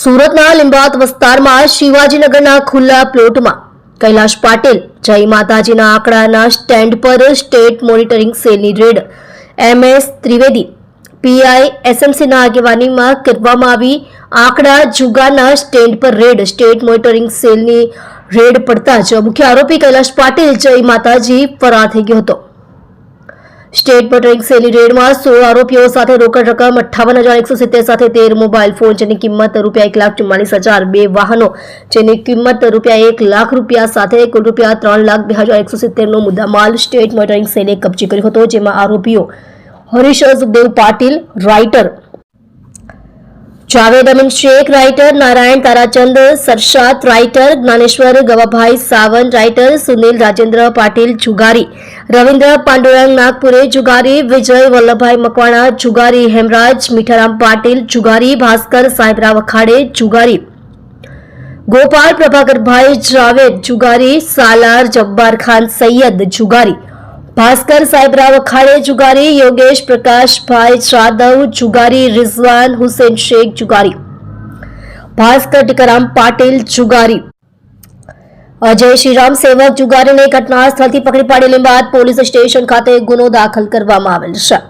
સુરતના લિંબાત વિસ્તારમાં શિવાજીનગરના ખુલ્લા પ્લોટમાં કૈલાશ પાટીલ, જય માતાજીના આંકડાના સ્ટેન્ડ પર સ્ટેટ મોનિટરિંગ સેલની રેડ. એમએસ ત્રિવેદી, પીઆઈ એસએમસીના આગેવાનીમાં કરવામાં આવી આંકડા જુગાના સ્ટેન્ડ પર રેડ. સ્ટેટ મોનિટરિંગ સેલની રેડ પડતા જ મુખ્ય આરોપી કૈલાશ પાટીલ, જય માતાજી ફરાર થઈ ગયો હતો. સ્ટેટ મોટરિંગ સેલની રેડમાં સોળ આરોપીઓ સાથે રોકડ રકમ અઠ્ઠાવન હજાર એકસો સિત્તેર સાથે તેર મોબાઈલ ફોન જેની કિંમત રૂપિયા એક લાખ ચુમ્માલીસ હજાર બે વાહનો જેની કિંમત રૂપિયા એક લાખ રૂપિયા સાથે કુલ રૂપિયા ત્રણ લાખ બે હજાર એકસો સિત્તેરનો મુદ્દામાલ સ્ટેટ મોટરિંગ સેલે કબજે કર્યો હતો, જેમાં આરોપીઓ Harish Sukhdev Patil, writer Javed Amin Shaikh, writer Narayan Tarachand Sarshat writer Dnyaneshwar, Gavabhai Sawant, writer Sunil Rajendra Patil જુગારી, Ravindra Pandurang Nagpure જુગારી, વિજય વલ્લભભાઈ મકવાણા જુગારી, હેમરાજ મીઠારામ પાટીલ જુગારી, ભાસ્કર સાહેબરાવ અખાડે જુગારી, ગોપાલ પ્રભાકરભાઈ જાવેદ જુગારી, સાલાર જબ્બાર ખાન સૈયદ જુગારી ભાસ્કર સાહેબરાવ અખાડે જુગારી, યોગેશ પ્રકાશભાઈ જાદવ જુગારી, રિઝવાન હુસેન શેખ જુગારી. ભાસ્કર ટીકારામ પાટીલ જુગારી. અજય શ્રીરામ સેવક જુગારીને ઘટના સ્થળથી પકડી પાડેલી બાદ પોલીસ સ્ટેશન ખાતે ગુનો દાખલ કરવામાં આવેલ છે.